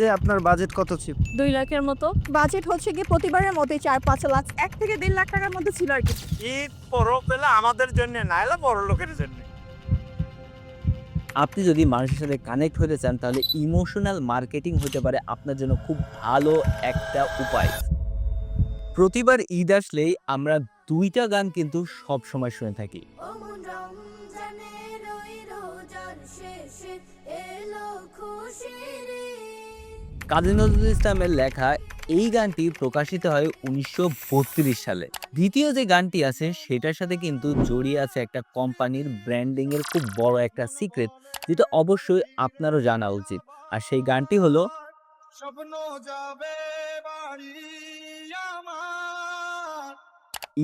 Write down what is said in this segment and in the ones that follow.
ঈদে আপনার বাজেট কত ছিল? দুই লাখের মতো। বাজেট হচ্ছে কি প্রতিবারের মতোই চার পাঁচ লাখ। এক থেকে দেড় লাখ টাকার মধ্যে ছিল আর কি। ঈদ বড় পেলে আমাদের জন্য না এলে বড় লোকের জন্য। আপনি যদি মানুষের সাথে কানেক্ট হতে চান তাহলে ইমোশনাল মার্কেটিং হতে পারে আপনার জন্য খুব ভালো একটা উপায়। প্রতিবার ঈদ আসলেই আমরা দুইটা গান কিন্তু সব সময় শুনে থাকি। অমন কাজী নজরুল ইসলামের লেখা এই গানটি প্রকাশিত হয় উনিশশো বত্রিশ সালে। দ্বিতীয় যে গানটি আছে সেটার সাথে কিন্তু জড়িয়ে আছে একটা কোম্পানির ব্র্যান্ডিং এর খুব বড় একটা সিক্রেট যেটা অবশ্যই আপনারও জানা উচিত। আর সেই গানটি হলো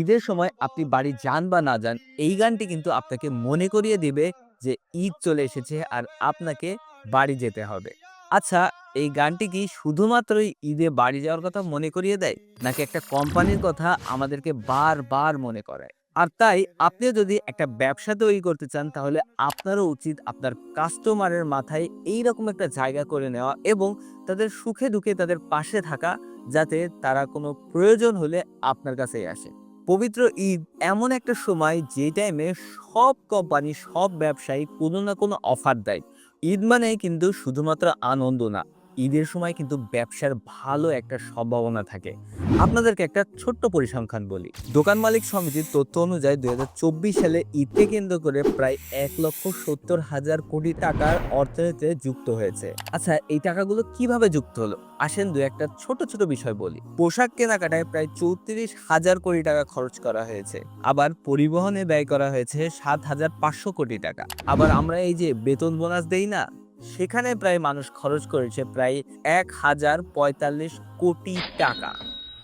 ঈদের সময় আপনি বাড়ি যান বা না যান এই গানটি কিন্তু আপনাকে মনে করিয়ে দিবে যে ঈদ চলে এসেছে আর আপনাকে বাড়ি যেতে হবে। আচ্ছা এই গানটি কি শুধুমাত্রই ঈদে বাড়ি যাওয়ার কথা মনে করিয়ে দেয়? নাকি একটা কোম্পানির কথা আমাদেরকে বারবার মনে করায়? আর তাই আপনিও যদি একটা ব্যবসা তৈরি করতে চান, তাহলে আপনারও উচিত আপনার কাস্টমারের মাথায় এই রকম একটা জায়গা করে নেওয়া এবং তাদের সুখে দুঃখে তাদের পাশে থাকা যাতে তারা কোনো প্রয়োজন হলে আপনার কাছেই আসে। পবিত্র ঈদ এমন একটা সময় যে টাইমে সব কোম্পানি, সব ব্যবসায়ী কোনো না কোনো অফার দেয়। ঈদ মানে কিন্তু শুধুমাত্র আনন্দ না ঈদের সময় কিন্তু ব্যবসার ভালো একটা সম্ভাবনা থাকে। আপনাদেরকে একটা ছোট্ট পরিসংখ্যান বলি। দোকান মালিক সমিতির তথ্য অনুযায়ী দু হাজার চব্বিশ সালে ঈদকে কেন্দ্র করে প্রায় এক লক্ষ সত্তর হাজার কোটি টাকার অর্থনীতিতে যুক্ত হয়েছে। আচ্ছা এই টাকাগুলো কীভাবে যুক্ত হলো? আসেন দু একটা ছোট ছোট বিষয় বলি। পোশাক কেনাকাটায় প্রায় চৌত্রিশ হাজার কোটি টাকা খরচ করা হয়েছে। আবার পরিবহনে ব্যয় করা হয়েছে সাত হাজার পাঁচশো কোটি টাকা। আবার আমরা এই যে বেতন বোনাস দেই না সেখানে প্রায় মানুষ খরচ করেছে প্রায় এক হাজার পঁয়তাল্লিশ কোটি টাকা।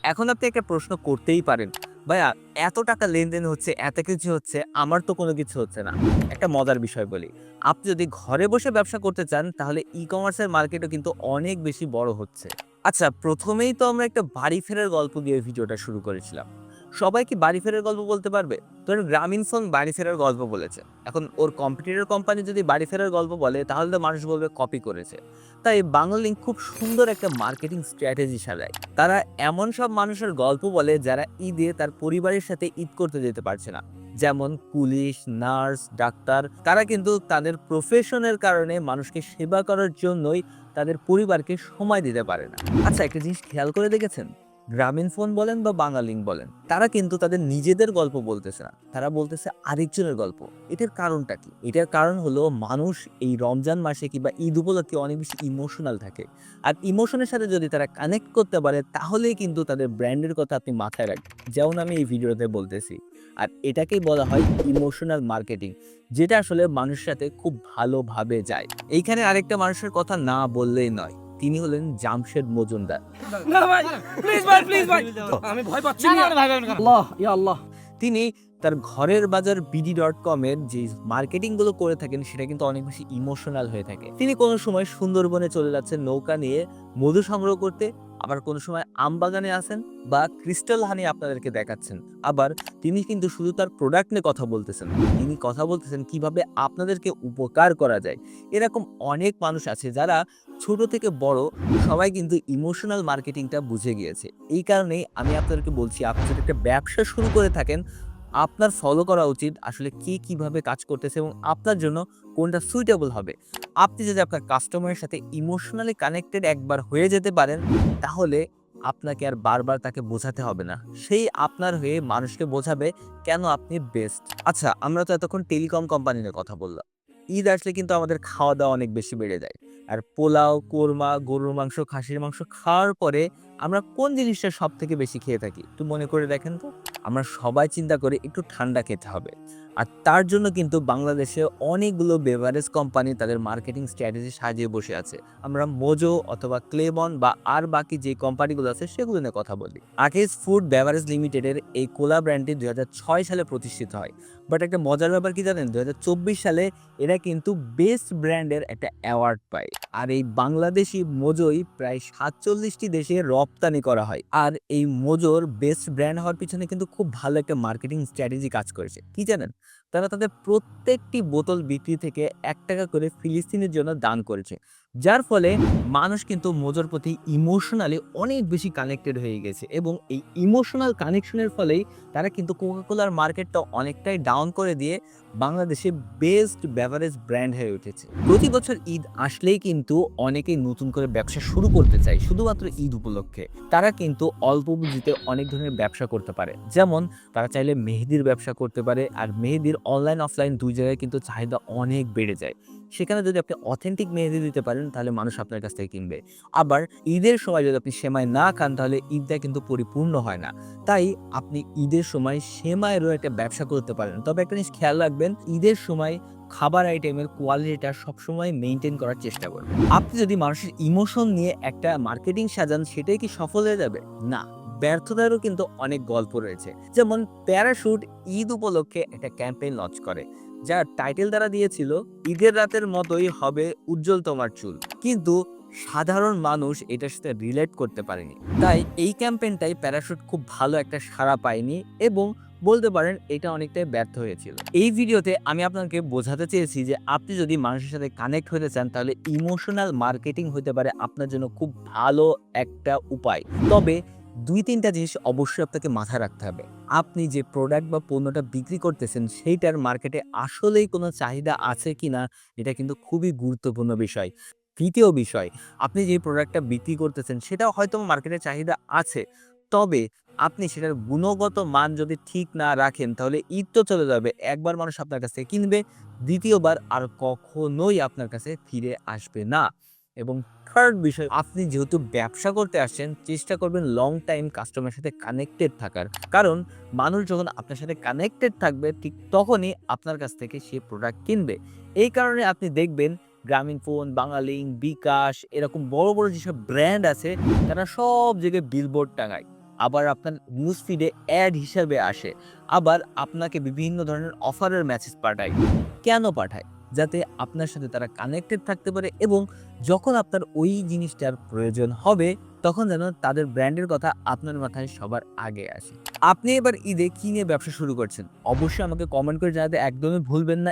এখন আপনি একটা প্রশ্ন করতেই পারেন, ভাইয়া, এত টাকা লেনদেন হচ্ছে, এত কিছু হচ্ছে, আমার তো কোনো কিছু হচ্ছে না। একটা মজার বিষয় বলি, আপনি যদি ঘরে বসে ব্যবসা করতে চান, তাহলে ই কমার্সের মার্কেটও কিন্তু অনেক বেশি বড় হচ্ছে। আচ্ছা প্রথমেই তো আমরা একটা বাড়ি ফেরার গল্প দিয়ে ভিডিওটা শুরু করেছিলাম। সবাই কি বাড়ি ফেরার গল্প বলতে পারবে? ধরেন গ্রামীণ ফোন বাড়ি ফেরার গল্প বলেছে। এখন ওর কম্পিটিটর কোম্পানি যদি বাড়ি ফেরার গল্প বলে, তাহলে তো মানুষ বলবে কপি করেছে। তাই বাংলালিংক খুব সুন্দর একটা মার্কেটিং স্ট্র্যাটেজি সাজায়। তারা এমন সব মানুষের গল্প বলে যারা ঈদে তার পরিবারের সাথে ঈদ করতে যেতে পারছে না। যেমন পুলিশ, নার্স, ডাক্তার, তারা কিন্তু তাদের প্রফেশনের কারণে মানুষকে সেবা করার জন্যই তাদের পরিবারকে সময় দিতে পারে না। আচ্ছা একটা জিনিস খেয়াল করে দেখেছেন? গ্রামীণ ফোন বলেন বা বাঙালিং বলেন, তারা কিন্তু তাদের নিজেদের গল্প বলতেছে না। তারা বলতেছে আরেকজনের গল্প। এটার কারণটা কি? এটার কারণ হলো মানুষ এই রমজান মাসে কিংবা ঈদ উপলক্ষে অনেক বেশি ইমোশনাল থাকে। আর ইমোশনের সাথে যদি তারা কানেক্ট করতে পারে, তাহলেই কিন্তু তাদের ব্র্যান্ডের কথা আপনি মাথায় রাখবেন। যেমন আমি এই ভিডিওতে বলতেছি। আর এটাকেই বলা হয় ইমোশনাল মার্কেটিং যেটা আসলে মানুষের সাথে খুব ভালোভাবে যায়। এইখানে আরেকটা মানুষের কথা না বললেই নয়। তিনি হলেন জামশেদ মজুমদার। না ভাই প্লিজ ভাই প্লিজ ভাই। আমি ভয় পাচ্ছি না আল্লাহ আল্লাহ। তিনি তার ঘরের বাজার বিডি ডট কমের যে মার্কেটিংগুলো করে থাকেন সেটা কিন্তু অনেক বেশি ইমোশনাল হয়ে থাকে। তিনি কোনো সময় সুন্দরবনে চলে যাচ্ছেন নৌকা নিয়ে মধু সংগ্রহ করতে আবার কোনো সময় আম বাগানে আসেন বা ক্রিস্টাল হানি আপনাদেরকে দেখাচ্ছেন। আবার তিনি কিন্তু শুধু তার প্রোডাক্ট নিয়ে কথা বলতেছেন, তিনি কথা বলতেছেন কীভাবে আপনাদেরকে উপকার করা যায়। এরকম অনেক মানুষ আছে যারা ছোট থেকে বড় সবাই কিন্তু ইমোশনাল মার্কেটিংটা বুঝে গিয়েছে। এই কারণেই আমি আপনাদেরকে বলছি, আপনি যদি একটা ব্যবসা শুরু করে থাকেন আপনার ফলো করা উচিত আসলে কে কীভাবে কাজ করতেছে এবং আপনার জন্য কোনটা সুইটেবল হবে। আপনি যদি আপনার কাস্টমারের সাথে ইমোশনালি কানেক্টেড একবার হয়ে যেতে পারেন, তাহলে আপনাকে আর বারবার তাকে বোঝাতে হবে না। সেই আপনার হয়ে মানুষকে বোঝাবে কেন আপনি বেস্ট আচ্ছা আমরা তো এতক্ষণ টেলিকম কোম্পানি নিয়ে কথা বললাম। ঈদ আসলে কিন্তু আমাদের খাওয়া দাওয়া অনেক বেশি বেড়ে যায়। আর পোলাও, কোরমা, গরুর মাংস, খাসির মাংস খাওয়ার পরে আমরা কোন জিনিসটা সব থেকে বেশি খেয়ে থাকি? একটু মনে করে দেখেন তো। আমরা সবাই চিন্তা করে একটু ঠান্ডা খেতে হবে। আর তার জন্য কিন্তু বাংলাদেশে অনেকগুলো বেভারেজ কোম্পানি তাদের মার্কেটিং স্ট্র্যাটেজি সাজিয়ে বসে আছে। আমরা মোজো অথবা ক্লেবন বা আর বাকি যে কোম্পানিগুলো আছে সেগুলো নিয়ে কথা বলি। আকেজ ফুড বেভারেজ লিমিটেডের এই কোলা ব্র্যান্ডটি দুই হাজার ছয় সালে প্রতিষ্ঠিত হয়। বাট একটা মজার ব্যাপার কি জানেন? দুই হাজার চব্বিশ সালে এরা কিন্তু বেস্ট ব্র্যান্ডের একটা অ্যাওয়ার্ড পায়। আর এই বাংলাদেশি মোজোই প্রায় সাতচল্লিশটি দেশে রপ্তানি করা হয়। আর এই মোজোর বেস্ট ব্র্যান্ড হওয়ার পিছনে কিন্তু খুব ভালো একটা মার্কেটিং স্ট্র্যাটেজি কাজ করেছে। কি জানেন? তারা তাদের প্রত্যেকটি বোতল বিক্রি থেকে এক টাকা করে ফিলিস্তিনের জন্য দান করেছে। যার ফলে মানুষ কিন্তু মোজোর প্রতি ইমোশনালি অনেক বেশি কানেক্টেড হয়ে গেছে এবং এই ইমোশনাল কানেকশনের ফলেই তারা কিন্তু কোকাকোলার মার্কেটটা অনেকটাই ডাউন করে দিয়ে বাংলাদেশে বেস্ট বেভারেজ ব্র্যান্ড হয়ে উঠেছে। প্রতি বছর ঈদ আসলেই কিন্তু অনেকেই নতুন করে ব্যবসা শুরু করতে চায়, শুধুমাত্র ঈদ উপলক্ষে। তারা কিন্তু অল্প পুঁজিতে অনেক ধরনের ব্যবসা করতে পারে। যেমন তারা চাইলে মেহেদির ব্যবসা করতে পারে, আর মেহেদির অনলাইন অফলাইন দুই জায়গায় কিন্তু চাহিদা অনেক বেড়ে যায়। সেখানে যদি আপনি অথেন্টিক মেহেদি দিতে পারেন, তাহলে মানুষ আপনার কাছ থেকে কিনবে। আবার ঈদের সময় যদি আপনি সেমাই না খান, তাহলে ঈদটা কিন্তু পরিপূর্ণ হয় না। তাই আপনি ঈদের সময় সেমাইয়েরও একটা ব্যবসা করতে পারেন। তবে একটা জিনিস খেয়াল রাখবেন, ঈদের সময় খাবার আইটেমের কোয়ালিটিটা সবসময় মেনটেন করার চেষ্টা করবেন আপনি যদি মানুষের ইমোশন নিয়ে একটা মার্কেটিং সাজান, সেটাই কি সফল হয়ে যাবে? না, ব্যর্থতারও কিন্তু অনেক গল্প রয়েছে। যেমন প্যারাশুট ঈদ উপলক্ষে একটা ক্যাম্পেইন লঞ্চ করে। যার টাইটেল দ্বারা দিয়েছিল, ঈদের রাতের মতোই হবে উজ্জ্বল তোমার চুল। কিন্তু সাধারণ মানুষ এটার সাথে রিলেট করতে পারেনি। তাই এই ক্যাম্পেইনটাই প্যারাশুট খুব ভালো একটা সাড়া পায়নি এবং বলতে পারেন এটা অনেকটাই ব্যর্থ হয়েছিল। এই ভিডিওতে আমি আপনাকে বোঝাতে চেয়েছি যে আপনি যদি মানুষের সাথে কানেক্ট হতে চান, তাহলে ইমোশনাল মার্কেটিং হতে পারে আপনার জন্য খুব ভালো একটা উপায়। তবে দুই, তিনটা জিনিস অবশ্যই আপনাকে মাথায় রাখতে হবে। আপনি যে প্রোডাক্ট বা পণ্যটা বিক্রি করতেছেন, সেইটার মার্কেটে আসলেই কোনো চাহিদা আছে কিনা, এটা কিন্তু খুবই গুরুত্বপূর্ণ বিষয়। তৃতীয় বিষয়, আপনি যে প্রোডাক্টটা বিক্রি করতেছেন, সেটাও হয়তো মার্কেটে চাহিদা আছে। তবে আপনি সেটার গুণগত মান যদি ঠিক না রাখেন, তাহলে ঈদ তো চলে যাবে, একবার মানুষ আপনার কাছে কিনবে, দ্বিতীয়বার আর কখনোই আপনার কাছে ফিরে আসবে না। এবং থার্ড বিষয়, আপনি যেহেতু ব্যবসা করতে আসছেন, চেষ্টা করবেন লং টাইম কাস্টমারের সাথে কানেক্টেড থাকার। কারণ মানুষ যখন আপনার সাথে কানেক্টেড থাকবে, ঠিক তখনই আপনার কাছ থেকে সে প্রোডাক্ট কিনবে। এই কারণে আপনি দেখবেন গ্রামীণ ফোন বাঙালিং বিকাশ, এরকম বড় বড় যেসব ব্র্যান্ড আছে, তারা সব জায়গায় বিলবোর্ড টাঙায়। আবার আপনার নিউজ ফিডে অ্যাড হিসাবে আসে। আবার আপনাকে বিভিন্ন ধরনের অফারের মেসেজ পাঠায়। কেন পাঠায়? যাতে আপনার সাথে তারা কানেক্টেড থাকতে পারে এবং যখন আপনার ওই জিনিসটার প্রয়োজন হবে, তখন যেন তাদের ব্র্যান্ডের কথা আপনার মাথায় সবার আগে আসে। আপনি এবার ঈদে কি নিয়ে ব্যবসা শুরু করছেন? অবশ্যই আমাকে কমেন্ট করে জানাতে একদমই ভুলবেন না।